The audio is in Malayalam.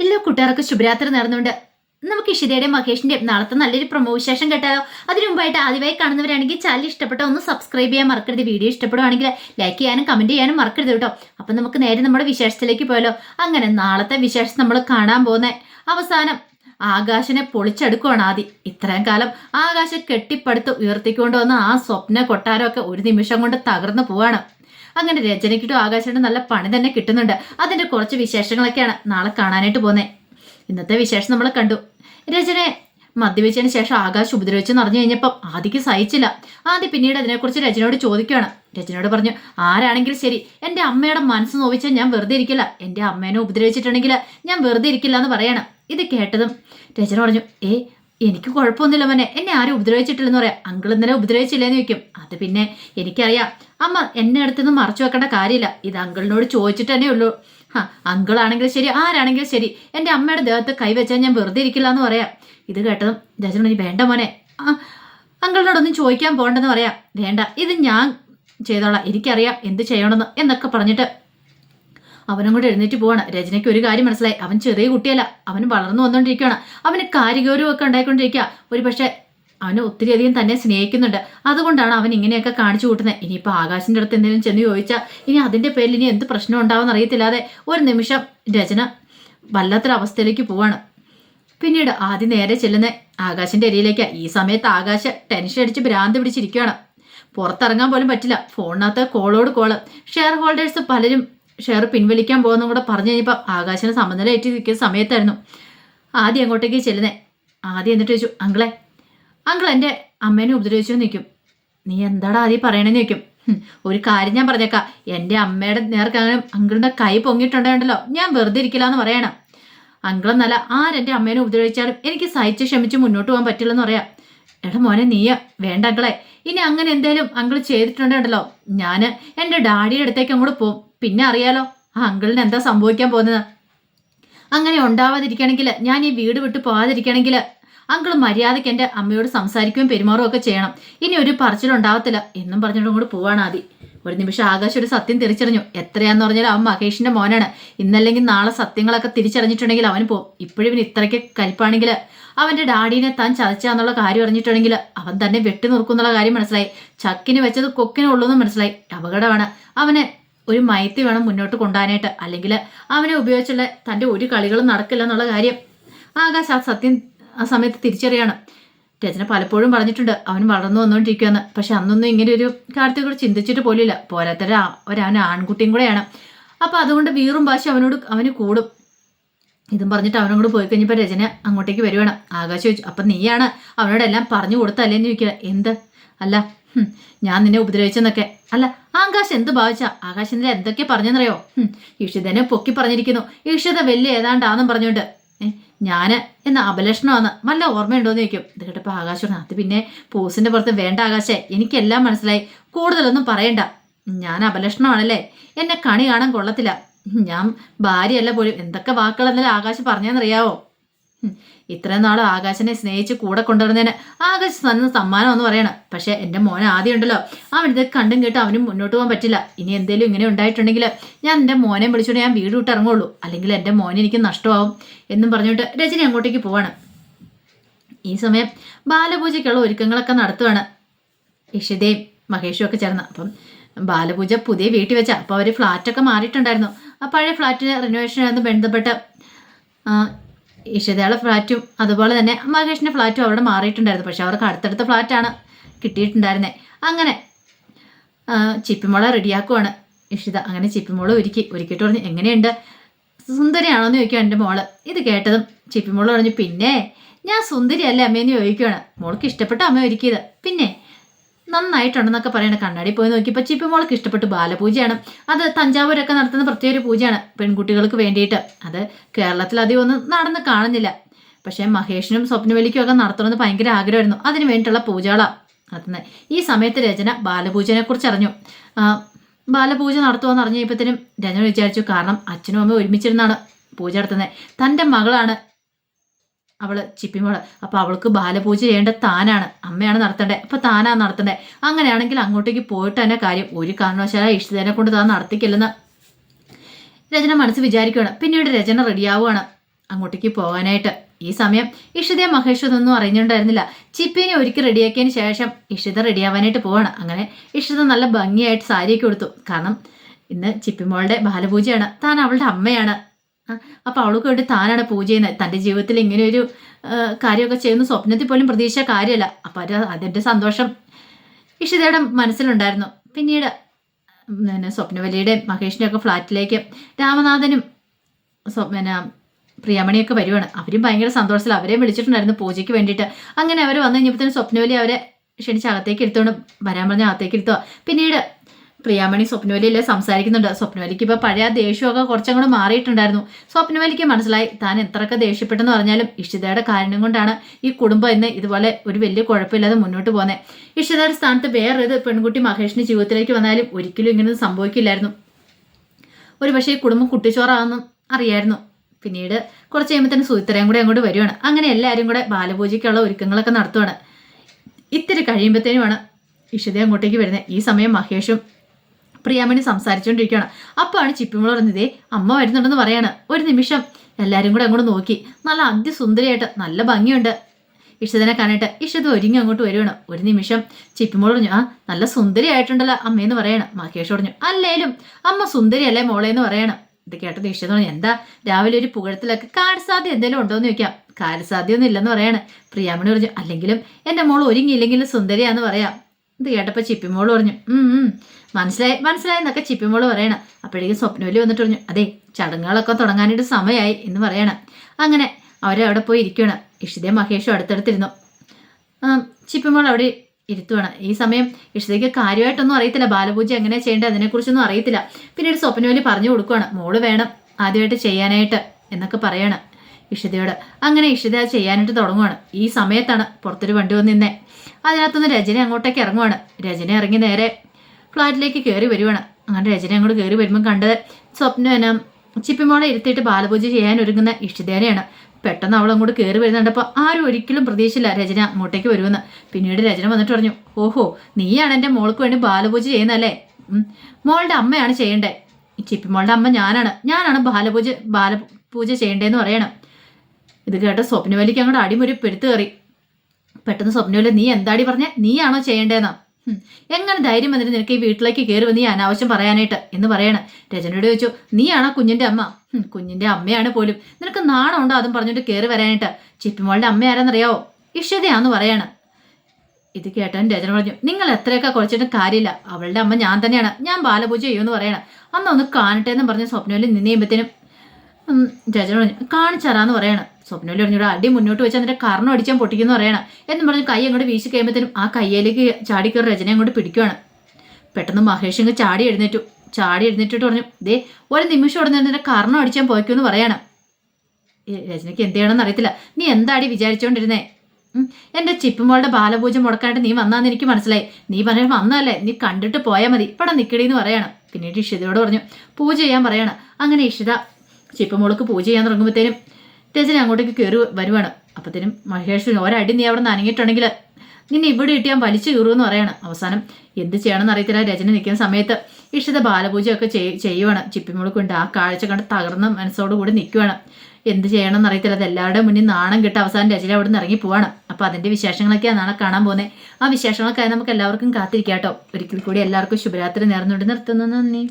എല്ലാ കൂട്ടുകാർക്കും ശുഭരാത്രി നേർന്നുകൊണ്ട് നമുക്ക് ഇഷിതയുടെയും മഹേഷിന്റെ നാളത്തെ നല്ലൊരു പ്രൊമോ വിശേഷം കേട്ടാലോ അതിനു മുമ്പായിട്ട് ആദ്യമായി കാണുന്നവരാണെങ്കിൽ ചാനൽ ഇഷ്ടപ്പെട്ട ഒന്ന് സബ്സ്ക്രൈബ് ചെയ്യാൻ മറക്കരുത്. വീഡിയോ ഇഷ്ടപ്പെടുവാണെങ്കിൽ ലൈക്ക് ചെയ്യാനും കമന്റ് ചെയ്യാനും മറക്കരുത് കേട്ടോ. അപ്പൊ നമുക്ക് നേരെ നമ്മുടെ വിശേഷത്തിലേക്ക് പോയാലോ. അങ്ങനെ നാളത്തെ വിശേഷം നമ്മൾ കാണാൻ പോകുന്ന. അവസാനം ആകാശനെ പൊളിച്ചെടുക്കുവാണ് ആദ്യം ഇത്രയും കാലം ആകാശം കെട്ടിപ്പടുത്ത് ഉയർത്തിക്കൊണ്ടുവന്ന ആ സ്വപ്ന കൊട്ടാരമൊക്കെ ഒരു നിമിഷം കൊണ്ട് തകർന്നു പോവാണ്. അങ്ങനെ രചനയ്ക്കിട്ടും ആകാശനും നല്ല പണി തന്നെ കിട്ടുന്നുണ്ട്. അതിന്റെ കുറച്ച് വിശേഷങ്ങളൊക്കെയാണ് നാളെ കാണാനായിട്ട് പോകുന്നത് ഇന്നത്തെ വിശേഷം നമ്മൾ കണ്ടു. രചനയെ മദ്യപിച്ചതിന് ശേഷം ആകാശ് ഉപദ്രവിച്ച് നിറഞ്ഞു കഴിഞ്ഞപ്പം ആദിക്ക് സഹിച്ചില്ല. ആദ്യം പിന്നീട് അതിനെക്കുറിച്ച് രചനയോട് ചോദിക്കുകയാണ്. രചനയോട് പറഞ്ഞു ആരാണെങ്കിലും ശരി. എന്റെ അമ്മയുടെ മനസ്സ് നോവിച്ചാൽ ഞാൻ വെറുതെ ഇരിക്കില്ല. എന്റെ അമ്മേനെ ഉപദ്രവിച്ചിട്ടുണ്ടെങ്കിൽ ഞാൻ വെറുതെ ഇരിക്കില്ല എന്ന് പറയണം. ഇത് കേട്ടതും രചന പറഞ്ഞു ഏ എനിക്ക് കുഴപ്പമൊന്നുമില്ല മോനെ. എന്നെ ആരും ഉപദ്രവിച്ചിട്ടില്ലെന്ന് പറയാം. അങ്കിൾ ഇന്നലെ ഉപദ്രവിച്ചില്ലെന്ന് ചോദിക്കും. അത് പിന്നെ എനിക്കറിയാം. അമ്മ എന്നെ അടുത്തുനിന്ന് മറച്ചു വെക്കേണ്ട കാര്യമില്ല. ഇത് അങ്കിളിനോട് ചോദിച്ചിട്ട് തന്നെ ഉള്ളൂ. ആ അങ്കിളാണെങ്കിലും ശരി ആരാണെങ്കിലും ശരി. എന്റെ അമ്മയുടെ ദേഹത്ത് കൈവച്ചാൽ ഞാൻ വെറുതെ ഇരിക്കില്ല എന്ന് പറയാം. ഇത് കേട്ടതും രചന ഇനി വേണ്ട മോനെ. അങ്കിളിനോടൊന്നും ചോദിക്കാൻ പോകണ്ടെന്ന് പറയാം. വേണ്ട ഇത് ഞാൻ ചെയ്തോളാം. എനിക്കറിയാം എന്ത് ചെയ്യണമെന്ന് എന്നൊക്കെ പറഞ്ഞിട്ട് അവനും കൂടെ എഴുന്നേറ്റ് പോവാണ്. രചനയ്ക്ക് ഒരു കാര്യം മനസ്സിലായി. അവൻ ചെറിയ കുട്ടിയല്ല. അവൻ വളർന്നു വന്നുകൊണ്ടിരിക്കുകയാണ് അവന് കാര്യഗൗരവമൊക്കെ ഉണ്ടായിക്കൊണ്ടിരിക്കുക. ഒരു പക്ഷേ അവന് ഒത്തിരിയധികം തന്നെ സ്നേഹിക്കുന്നുണ്ട്. അതുകൊണ്ടാണ് അവൻ ഇങ്ങനെയൊക്കെ കാണിച്ചു കൂട്ടുന്നത്. ഇനിയിപ്പോൾ ആകാശിന്റെ അടുത്ത് എന്തെങ്കിലും ചെന്ന് ചോദിച്ചാൽ ഇനി അതിന്റെ പേരിൽ ഇനി എന്ത് പ്രശ്നം ഉണ്ടാവും അറിയത്തില്ലാതെ ഒരു നിമിഷം രചന വല്ലാത്തൊരവസ്ഥയിലേക്ക് പോവാണ്. പിന്നീട് ആദ്യം നേരെ ചെല്ലുന്ന ആകാശിന്റെ അരിയിലേക്കാണ് ഈ സമയത്ത് ആകാശ് ടെൻഷൻ അടിച്ച് ഭ്രാന്ത് പിടിച്ചിരിക്കുകയാണ്. പുറത്തിറങ്ങാൻ പോലും പറ്റില്ല. ഫോണിനകത്ത് കോളോട് കോൾ. ഷെയർ ഹോൾഡേഴ്സ് പലരും ഷെയർ പിൻവലിക്കാൻ പോകുന്ന കൂടെ പറഞ്ഞു കഴിഞ്ഞപ്പോൾ ആകാശിന് സമനില ഏറ്റിരിക്കുന്ന സമയത്തായിരുന്നു. ആദ്യം അങ്ങോട്ടേക്ക് ചെല്ലുന്നേ. ആദ്യം എന്നിട്ട് ചോദിച്ചു അങ്കിളെ അങ്കിൾ എന്റെ അമ്മേനെ ഉപദ്രവിച്ചു നിൽക്കും. നീ എന്താടാ ആദ്യം പറയണെന്ന് ചോദിക്കും. ഒരു കാര്യം ഞാൻ പറഞ്ഞേക്കാം. എന്റെ അമ്മയുടെ നേർക്ക് അങ്ങനെ അങ്കിളിന്റെ കൈ പൊങ്ങിയിട്ടുണ്ടോ ഞാൻ വെറുതെ ഇരിക്കില്ല എന്ന് പറയണം അങ്കിളെന്നല്ല ആരെന്റെ അമ്മേനെ ഉപദ്രവിച്ചാലും എനിക്ക് സഹിച്ച് ക്ഷമിച്ച് മുന്നോട്ട് പോകാൻ പറ്റില്ലെന്ന് പറയാം. എടാ മോനെ നീയ വേണ്ട അങ്കിളെ. ഇനി അങ്ങനെ എന്തേലും അങ്കിൾ ചെയ്തിട്ടുണ്ടല്ലോ ഞാൻ എന്റെ ഡാഡിയുടെ അടുത്തേക്ക് അങ്ങോട്ട് പോകും. പിന്നെ അറിയാലോ ആ അങ്കിളിന് എന്താ സംഭവിക്കാൻ പോകുന്നത്? അങ്ങനെ ഉണ്ടാവാതിരിക്കണമെങ്കിൽ ഞാൻ ഈ വീട് വിട്ട് പോകാതിരിക്കണമെങ്കിൽ അങ്കിൾ മര്യാദയ്ക്ക് എന്റെ അമ്മയോട് സംസാരിക്കുകയും പെരുമാറുകയും ഒക്കെ ചെയ്യണം. ഇനി ഒരു പറച്ചിലുണ്ടാവത്തില്ല എന്നും പറഞ്ഞിട്ടും കൂടെ പോവാണ് ആദ്യം ഒരു നിമിഷം ആകാശം ഒരു സത്യം തിരിച്ചറിഞ്ഞു. എത്രയാന്ന് പറഞ്ഞാൽ അവൻ മഹേഷിന്റെ മോനാണ്. ഇന്നല്ലെങ്കിൽ നാളെ സത്യങ്ങളൊക്കെ തിരിച്ചറിഞ്ഞിട്ടുണ്ടെങ്കിൽ അവൻ പോകും ഇപ്പോഴും ഇവന് ഇത്രയ്ക്ക് കലിപ്പാണെങ്കിൽ അവന്റെ ഡാഡീനെ താൻ ചതച്ചാന്നുള്ള കാര്യം അറിഞ്ഞിട്ടുണ്ടെങ്കിൽ അവൻ തന്നെ വെട്ടി നിർക്കുന്നുള്ള കാര്യം മനസ്സിലായി. ചക്കിന് വെച്ചത് കൊക്കിനുള്ളൂ എന്ന് മനസ്സിലായി. അപകടമാണ്. അവനെ ഒരു മയത്തി വേണം മുന്നോട്ട് കൊണ്ടുപോകാനായിട്ട് അല്ലെങ്കിൽ അവനെ ഉപയോഗിച്ചുള്ള തന്റെ ഒരു കളികളും നടക്കില്ല എന്നുള്ള കാര്യം ആകാശ് ആ സത്യം ആ സമയത്ത് തിരിച്ചറിയണം. രചന പലപ്പോഴും പറഞ്ഞിട്ടുണ്ട് അവൻ വളർന്നു വന്നുകൊണ്ടിരിക്കുകയെന്ന് പക്ഷെ അന്നൊന്നും ഇങ്ങനെ ഒരു കാര്യത്തെക്കുറിച്ച് ചിന്തിച്ചിട്ട് പോലില്ല പോരാത്തര ഒരവൻ ആൺകുട്ടിയും കൂടെയാണ്. അപ്പോൾ അതുകൊണ്ട് വീറും ഭാഷ അവനോട് അവന് കൂടും. ഇതും പറഞ്ഞിട്ട് അവനും കൂടെ പോയി കഴിഞ്ഞപ്പോൾ രചന അങ്ങോട്ടേക്ക് വരുവാണ്. ആകാശ് ചോദിച്ചു അപ്പം നീയാണ് അവനോടെല്ലാം പറഞ്ഞു കൊടുത്തല്ലേന്ന് ചോദിക്കുക എന്ത്? അല്ല ഞാൻ നിന്നെ ഉപദ്രവിച്ചെന്നൊക്കെ. അല്ല ആകാശ് എന്ത് ഭാവിച്ച? ആകാശ് ഇന്നലെ എന്തൊക്കെ പറഞ്ഞെന്നറിയോ? ഇഷിതനെ പൊക്കി പറഞ്ഞിരിക്കുന്നു. ഇഷിത വലിയ ഏതാണ്ടാന്നും പറഞ്ഞുകൊണ്ട്. ഞാൻ എന്ന അപലക്ഷണമാണ് ഓർമ്മയുണ്ടോ ഓർമ്മയുണ്ടോന്ന് ചോദിക്കും. ഇത് കേട്ടപ്പോൾ ആകാശ് പറഞ്ഞു അത് പിന്നെ പോസിന്റെ പുറത്ത് വേണ്ട ആകാശേ എനിക്കെല്ലാം മനസ്സിലായി. കൂടുതലൊന്നും പറയണ്ട. ഞാൻ അപലക്ഷണമാണല്ലേ? എന്നെ കണി കാണാൻ കൊള്ളത്തില്ല. ഞാൻ ഭാര്യയല്ല പോലും. എന്തൊക്കെ വാക്കുകൾ എന്നാലും ആകാശ് പറഞ്ഞെന്നറിയാവോ? ഇത്രയും നാൾ ആകാശനെ സ്നേഹിച്ച് കൂടെ കൊണ്ടുവരുന്നതിന് ആകാശ് തന്ന സമ്മാനം എന്ന് പറയണം. പക്ഷെ എന്റെ മോൻ ആദ്യം ഉണ്ടല്ലോ. അവൻ ഇതൊക്കെ കണ്ടും കേട്ട് അവനും മുന്നോട്ട് പോകാൻ പറ്റില്ല. ഇനി എന്തെങ്കിലും ഇങ്ങനെ ഉണ്ടായിട്ടുണ്ടെങ്കിൽ ഞാൻ എന്റെ മോനെ വിളിച്ചുകൊണ്ട് ഞാൻ വീട് വിട്ട് ഇറങ്ങുള്ളൂ. അല്ലെങ്കിൽ എന്റെ മോനെ എനിക്ക് നഷ്ടമാവും എന്നും പറഞ്ഞിട്ട് രജനി അങ്ങോട്ടേക്ക് പോവാണ്. ഈ സമയം ബാലപൂജയ്ക്കുള്ള ഒരുക്കങ്ങളൊക്കെ നടത്തുവാണ് ഇഷിതയും മഹേഷും ഒക്കെ ചേർന്ന്. അപ്പം ബാലപൂജ പുതിയ വീട്ടിൽ വെച്ചാൽ അപ്പോൾ അവർ ഫ്ലാറ്റൊക്കെ മാറിയിട്ടുണ്ടായിരുന്നു. ആ പഴയ ഫ്ലാറ്റിന് റിനോവേഷനായിരുന്നു ബന്ധപ്പെട്ട് ഇഷിതയുടെ ഫ്ലാറ്റും അതുപോലെ തന്നെ മഹേഷിന്റെ ഫ്ലാറ്റും അവിടെ മാറിയിട്ടുണ്ടായിരുന്നു. പക്ഷെ അവർക്ക് അടുത്തടുത്ത ഫ്ലാറ്റാണ് കിട്ടിയിട്ടുണ്ടായിരുന്നത് അങ്ങനെ ചിപ്പിമോളെ റെഡിയാക്കുവാണ്. ഇഷിത അങ്ങനെ ചിപ്പിമോൾ ഒരുക്കി ഒരുക്കിയിട്ട് പറഞ്ഞു എങ്ങനെയുണ്ട്? സുന്ദരിയാണോ? എന്ന് ചോദിക്കുക എന്റെ മോൾ. ഇത് കേട്ടതും ചിപ്പിമോൾ പറഞ്ഞു പിന്നെ ഞാൻ സുന്ദരിയല്ലേ അമ്മയെന്ന് ചോദിക്കുകയാണ് മോൾക്ക് ഇഷ്ടപ്പെട്ട അമ്മ ഒരുക്കിയത്. പിന്നെ നന്നായിട്ടുണ്ടെന്നൊക്കെ പറയണ കണ്ണാടി പോയി നോക്കിയപ്പോൾ മോളൊക്കെ ഇഷ്ടപ്പെട്ടു. ബാലപൂജയാണ്. അത് തഞ്ചാവൂരൊക്കെ നടത്തുന്ന പ്രത്യേക ഒരു പൂജയാണ് പെൺകുട്ടികൾക്ക് വേണ്ടിയിട്ട്. അത് കേരളത്തിൽ അധികം ഒന്നും നടന്ന് കാണുന്നില്ല. പക്ഷേ മഹേഷിനും സ്വപ്നവലിക്കും ഒക്കെ നടത്തണമെന്ന് ഭയങ്കര ആഗ്രഹമായിരുന്നു. അതിന് വേണ്ടിയിട്ടുള്ള പൂജകളാണ് നടത്തുന്നത് ഈ സമയത്ത് രചന ബാലപൂജനെ കുറിച്ച് അറിഞ്ഞു. ബാലപൂജ നടത്തുമെന്ന് അറിഞ്ഞപ്പോഴത്തേനും രചന വിചാരിച്ചു. കാരണം അച്ഛനും അമ്മയും ഒരുമിച്ചിരുന്നാണ് പൂജ നടത്തുന്നത് തന്റെ മകളാണ് അവൾ ചിപ്പിമോൾ അപ്പൊ അവൾക്ക് ബാലപൂജ ചെയ്യേണ്ട താനാണ്. അമ്മയാണ് നടത്തേണ്ടത്. അപ്പൊ താനാണ് നടത്തേണ്ടത്. അങ്ങനെയാണെങ്കിൽ അങ്ങോട്ടേക്ക് പോയിട്ട് തന്നെ കാര്യം ഒരു കാരണവശാല ഇഷ്ടതേനെ കൊണ്ട് താൻ നടത്തിക്കില്ലെന്ന് രചന മനസ്സ് വിചാരിക്കുകയാണ്. പിന്നീട് രചന റെഡിയാവുകയാണ് അങ്ങോട്ടേക്ക് പോകാനായിട്ട്. ഈ സമയം ഇഷിതയും മഹേഷും ഇതൊന്നും അറിഞ്ഞിട്ടുണ്ടായിരുന്നില്ല. ചിപ്പിനെ ഒരുക്കി റെഡിയാക്കിയതിന് ശേഷം ഇഷിത റെഡിയാവാനായിട്ട് പോവാണ്. അങ്ങനെ ഇഷിത നല്ല ഭംഗിയായിട്ട് സാരിയൊക്കെ കൊടുത്തു കാരണം ഇന്ന് ചിപ്പിമോളുടെ ബാലപൂജയാണ്. താൻ അവളുടെ അമ്മയാണ്. അപ്പോൾ അവൾക്ക് വേണ്ടി താനാണ് പൂജ ചെയ്യുന്നത്. തന്റെ ജീവിതത്തിൽ ഇങ്ങനെ ഒരു കാര്യമൊക്കെ ചെയ്യുന്ന സ്വപ്നത്തിൽ പോലും പ്രതീക്ഷ കാര്യമല്ല. അപ്പോൾ അത് അതിന്റെ സന്തോഷം. ഇഷിതയുടെ മനസ്സിലുണ്ടായിരുന്നു. പിന്നീട് പിന്നെ സ്വപ്നവലിയുടെയും മഹേഷിന്റെ ഒക്കെ ഫ്ലാറ്റിലേക്ക് രാമനാഥനും സ്വപ്ന പ്രിയമണിയൊക്കെ വരുവാണ്. അവരും ഭയങ്കര സന്തോഷത്തിൽ അവരെ വിളിച്ചിട്ടുണ്ടായിരുന്നു പൂജയ്ക്ക് വേണ്ടിയിട്ട്. അങ്ങനെ അവർ വന്നു കഴിഞ്ഞപ്പോഴത്തേനും സ്വപ്നവലി അവരെ ക്ഷണിച്ച് അകത്തേക്ക് എടുത്തുകൊണ്ട് വരാൻ പറഞ്ഞ അകത്തേക്ക് എടുത്തുക പിന്നീട് പ്രിയാമണി സ്വപ്നവലിയല്ലേ സംസാരിക്കുന്നുണ്ട്. സ്വപ്നവലിക്ക് ഇപ്പോൾ പഴയ ദേഷ്യമൊക്കെ ദേഷ്യമൊക്കെ കുറച്ചങ്ങോട്ട് മാറിയിട്ടുണ്ടായിരുന്നു. സ്വപ്നവലിക്ക് മനസ്സിലായി താൻ എത്രയൊക്കെ ദേഷ്യപ്പെട്ടെന്ന് പറഞ്ഞാലും ഇഷിതയുടെ കാരണം കൊണ്ടാണ് ഈ കുടുംബം ഇന്ന് ഇതുപോലെ ഒരു വലിയ കുഴപ്പമില്ലാതെ മുന്നോട്ട് പോകുന്നത് ഇഷിതയുടെ സ്ഥാനത്ത് വേറൊരു പെൺകുട്ടി മഹേഷിന്റെ ജീവിതത്തിലേക്ക് വന്നാലും ഒരിക്കലും ഇങ്ങനെ സംഭവിക്കില്ലായിരുന്നു. ഒരു പക്ഷേ ഈ കുടുംബം കുട്ടിച്ചോറാണെന്നും അറിയായിരുന്നു. പിന്നീട് കുറച്ച് കഴിയുമ്പോൾ തന്നെ സുഹിത്രയും കൂടെ അങ്ങോട്ട് വരുവാണ്. അങ്ങനെ എല്ലാവരും കൂടെ ബാലപൂജയ്ക്കുള്ള ഒരുക്കങ്ങളൊക്കെ നടത്തുവാണ്. ഇത്തിരി കഴിയുമ്പോഴത്തേനുമാണ് ഇഷിത അങ്ങോട്ടേക്ക് വരുന്നത് ഈ സമയം മഹേഷും പ്രിയാമണി സംസാരിച്ചുകൊണ്ടിരിക്കുകയാണ് അപ്പോഴാണ് ചിപ്പിമോൾ പറഞ്ഞതേ അമ്മ വരുന്നുണ്ടെന്ന് പറയാണ്. ഒരു നിമിഷം. എല്ലാവരും കൂടെ അങ്ങോട്ട് നോക്കി. നല്ല അതിസുന്ദരിയായിട്ട് നല്ല ഭംഗിയുണ്ട്. ഇഷിതനെ കാണട്ടെ ഇഷ്ടത് ഒരുങ്ങി അങ്ങോട്ട് വരുവാണ്. ഒരു നിമിഷം ചിപ്പിമോൾ പറഞ്ഞു ആ നല്ല സുന്ദരിയായിട്ടുണ്ടല്ലോ അമ്മയെന്ന് പറയണം. മഹേഷ് പറഞ്ഞു അല്ലേലും അമ്മ സുന്ദരിയല്ലേ മോളെ എന്ന് പറയണം. ഇത് കേട്ടത് ഇഷ്ടം പറഞ്ഞു എന്താ രാവിലെ ഒരു പുകഴത്തിലൊക്കെ കാര്യസാധ്യം എന്തെങ്കിലും ഉണ്ടോ എന്ന് ചോദിക്കാം കാര്യസാധ്യമൊന്നും ഇല്ലെന്ന് പറയാണ്. പ്രിയാമണി പറഞ്ഞു അല്ലെങ്കിലും എന്റെ മോൾ ഒരുങ്ങിയില്ലെങ്കിലും സുന്ദരിയാന്ന് പറയാം. ഇത് കേട്ടപ്പോൾ ചിപ്പിമോൾ പറഞ്ഞു മനസ്സിലായി മനസ്സിലായി എന്നൊക്കെ ചിപ്പിമോൾ പറയണം. അപ്പോഴേക്കും സ്വപ്നവലി വന്നിട്ട് പറഞ്ഞു അതെ ചടങ്ങുകളൊക്കെ തുടങ്ങാനായിട്ട് സമയമായി എന്ന് പറയണം. അങ്ങനെ അവരവിടെ പോയി ഇരിക്കുകയാണ് ഇഷിതയും മഹേഷും അടുത്തടുത്തിരുന്നു. ചിപ്പിമോൾ അവിടെ ഇരുത്തുവാണ്. ഈ സമയം ഇഷിതയ്ക്ക് കാര്യമായിട്ടൊന്നും അറിയത്തില്ല. ബാലപൂജ എങ്ങനെ ചെയ്യേണ്ടത് അതിനെക്കുറിച്ചൊന്നും അറിയത്തില്ല. പിന്നീട് സ്വപ്നവലി പറഞ്ഞു കൊടുക്കുവാണ് മോൾ വേണം ആദ്യമായിട്ട് ചെയ്യാനായിട്ട് എന്നൊക്കെ പറയാണ്. ഇഷിതയോട്. അങ്ങനെ ഇഷിത ചെയ്യാനായിട്ട് തുടങ്ങുവാണ്. ഈ സമയത്താണ് പുറത്തൊരു വണ്ടി വന്ന് നിന്നേ. അതിനകത്തുനിന്ന് രജന അങ്ങോട്ടേക്ക് ഇറങ്ങുവാണ്. രജന ഇറങ്ങി നേരെ ഫ്ലാറ്റിലേക്ക് കയറി വരുവാണ്. അങ്ങനെ രജന അങ്ങോട്ട് കയറി വരുമ്പോൾ കണ്ടത് സ്വപ്നം എന്നാ ചിപ്പിമോളെ ഇരുത്തിയിട്ട് ബാലപൂജ ചെയ്യാൻ ഒരുങ്ങുന്ന ഇഷിതേനെയാണ്. പെട്ടെന്ന് അവൾ അങ്ങോട്ട് കയറി വരുന്നുണ്ടപ്പോൾ ആരും ഒരിക്കലും പ്രതീക്ഷയില്ല രചന അങ്ങോട്ടേക്ക് വരുമെന്ന്. പിന്നീട് രചന വന്നിട്ട് പറഞ്ഞു ഓഹോ നീയാണ് എന്റെ മോൾക്ക് വേണ്ടി ബാലപൂജ ചെയ്യുന്നതല്ലേ. മോളുടെ അമ്മയാണ് ചെയ്യേണ്ടത് ചിപ്പിമോളുടെ അമ്മ ഞാനാണ്. ഞാനാണ് ബാലപൂജ ബാലപൂജ ചെയ്യേണ്ടതെന്ന് പറയണം. ഇത് കേട്ട സ്വപ്നവലിക്ക് അങ്ങോട്ട് അടിമുറി പെടുത്തു കയറി. പെട്ടെന്ന് സ്വപ്നവലി നീ എന്താടി പറഞ്ഞ? നീയാണോ ചെയ്യേണ്ടതെന്ന്? എങ്ങനെ ധൈര്യം വന്നിട്ട് നിനക്ക് ഈ വീട്ടിലേക്ക് കയറി വന്ന് അനാവശ്യം പറയാനായിട്ട്? എന്ന് പറയണം. രചനയോട് ചോദിച്ചു നീയാണോ കുഞ്ഞിന്റെ അമ്മ? കുഞ്ഞിന്റെ അമ്മയാണ് പോലും. നിനക്ക് നാണമുണ്ടോ അതും പറഞ്ഞിട്ട് കയറി വരാനായിട്ട്? ചിപ്പിമോളുടെ അമ്മ ആരാന്നറിയാവോ? ഇഷതയാന്ന് പറയാണ്. ഇത് കേട്ടാൻ രചന പറഞ്ഞു നിങ്ങൾ എത്രയൊക്കെ കുറച്ചിട്ട് കാര്യമില്ല. അവളുടെ അമ്മ ഞാൻ തന്നെയാണ്. ഞാൻ ബാലപൂജ ചെയ്യുമെന്ന് പറയണം. അന്ന് ഒന്ന് കാണട്ടെ എന്ന് പറഞ്ഞ സ്വപ്നവലി നിന്ന് ചെയ്യുമ്പത്തേനും രചന പറഞ്ഞു കാണിച്ചറാന്ന് പറയണം. സ്വപ്നവലി പറഞ്ഞൂടെ അടി മുന്നോട്ട് വെച്ച് എന്നിട്ട് കർണം അടിച്ചാൽ പൊട്ടിക്കുന്നു പറയണം. എന്ന് പറഞ്ഞ് കൈ അങ്ങോട്ട് വീശി കഴിയുമ്പോഴത്തേനും ആ കയ്യിലേക്ക് ചാടിക്കയറി രചന അങ്ങോട്ട് പിടിക്കുവാണ്. പെട്ടെന്ന് മഹേഷ് ഇങ്ങ് ചാടി എഴുന്നേറ്റു. ചാടി എഴുന്നേറ്റിട്ട് പറഞ്ഞു ദേ ഒരു നിമിഷം ഉടനെ നിന്ന് കർണം അടിച്ചാൻ പോയിക്കുമെന്ന് പറയണം. രചനയ്ക്ക് എന്ത് ചെയ്യണമെന്ന് അറിയത്തില്ല. നീ എന്താടി വിചാരിച്ചോണ്ടിരുന്നേ? എന്റെ ചിപ്പുമോളുടെ ബാലപൂജ മുടക്കാനായിട്ട് നീ വന്നാന്ന് എനിക്ക് മനസ്സിലായി. നീ പറഞ്ഞ വന്നല്ലേ നീ കണ്ടിട്ട് പോയാൽ മതി. ഇവിടെ നിക്കടീന്ന് പറയണം. പിന്നീട് ഇഷിതയോട് പറഞ്ഞു പൂജ ചെയ്യാൻ പറയണം. അങ്ങനെ ഇഷിത ചിപ്പുമോൾക്ക് പൂജ ചെയ്യാൻ തുടങ്ങുമ്പോഴത്തേനും രചന അങ്ങോട്ടേക്ക് കയറി വരുവാണ്. അപ്പത്തേനും മഹേഷ് ഒരടി നീ അവിടെ നനങ്ങിയിട്ടുണ്ടെങ്കിൽ നിന്നെ ഇവിടെ ഇട്ട് ഞാൻ വലിച്ചു കീറുമെന്ന് പറയാണ്. അവസാനം എന്ത് ചെയ്യണമെന്ന് അറിയത്തില്ല. രചന നിൽക്കുന്ന സമയത്ത് ഇഷ്ടത്തെ ബാലപൂജയൊക്കെ ചെയ്- ചെയ്യുവാണ്. ചിപ്പിമുളക്കുണ്ട് ആ കാഴ്ച കണ്ട് തകർന്ന മനസ്സോടുകൂടി നിൽക്കുവാണ്. എന്ത് ചെയ്യണമെന്ന് അറിയത്തില്ല. അത് എല്ലാവരുടെയും മുന്നിൽ നാണം കിട്ട അവസാനം രചന അവിടെ നിന്ന് ഇറങ്ങി പോവാണ് അപ്പോൾ അതിന്റെ വിശേഷങ്ങളൊക്കെയാണ് നാളെ കാണാൻ പോകുന്നത് ആ വിശേഷങ്ങളൊക്കെ നമുക്ക് എല്ലാവർക്കും കാത്തിരിക്കാം കേട്ടോ ഒരിക്കൽ കൂടി എല്ലാവർക്കും ശുഭരാത്രി നേർന്നുകൊണ്ട് നിർത്തുന്നു. നന്ദി.